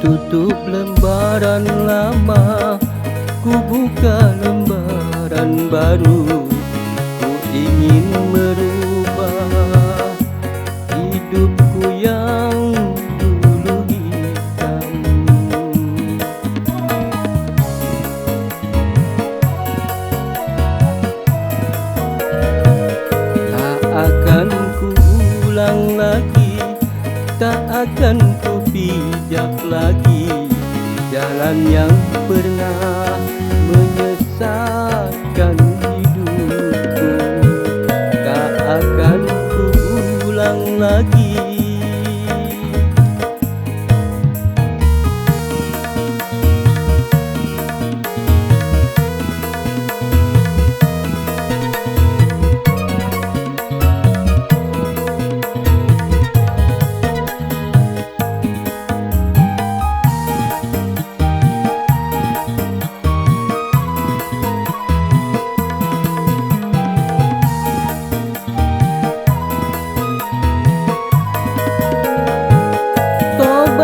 Tutup lembaran lama Ku buka lembaran baru. Ku ingin merubah Hidupku yang dulu hitam. Tak akan ku ulang lagi Tak akan ku pijak lagi. Jalan yang pernah menyesatkan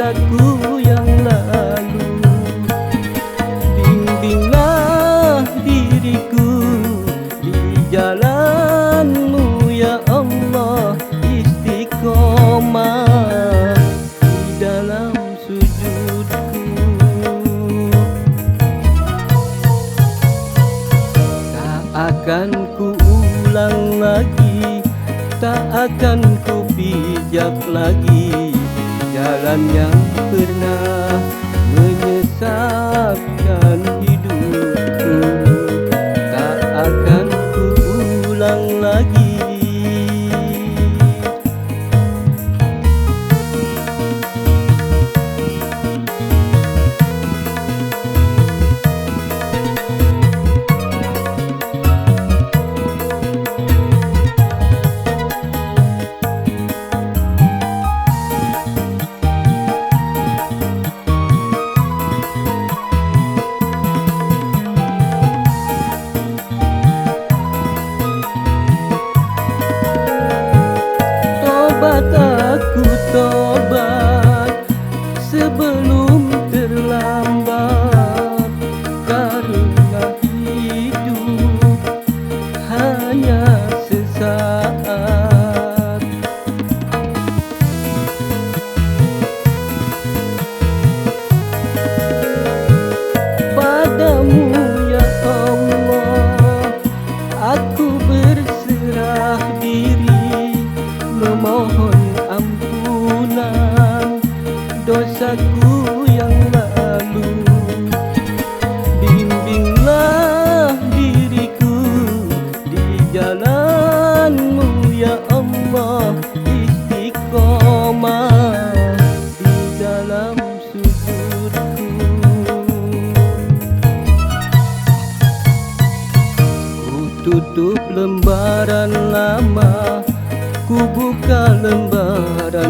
Dosaku yang lalu. Bimbinglah diriku Di jalanmu ya Allah Istiqomah Di dalam sujudku. Tak akan ku ulang lagi Tak akan ku pijak lagi Jalan yang pernah menyesatkan Dosaku yang lalu Bimbinglah diriku Di jalanmu ya Allah Istiqomah Di dalam sujudku. Ku tutup lembaran lama Ku buka lembaran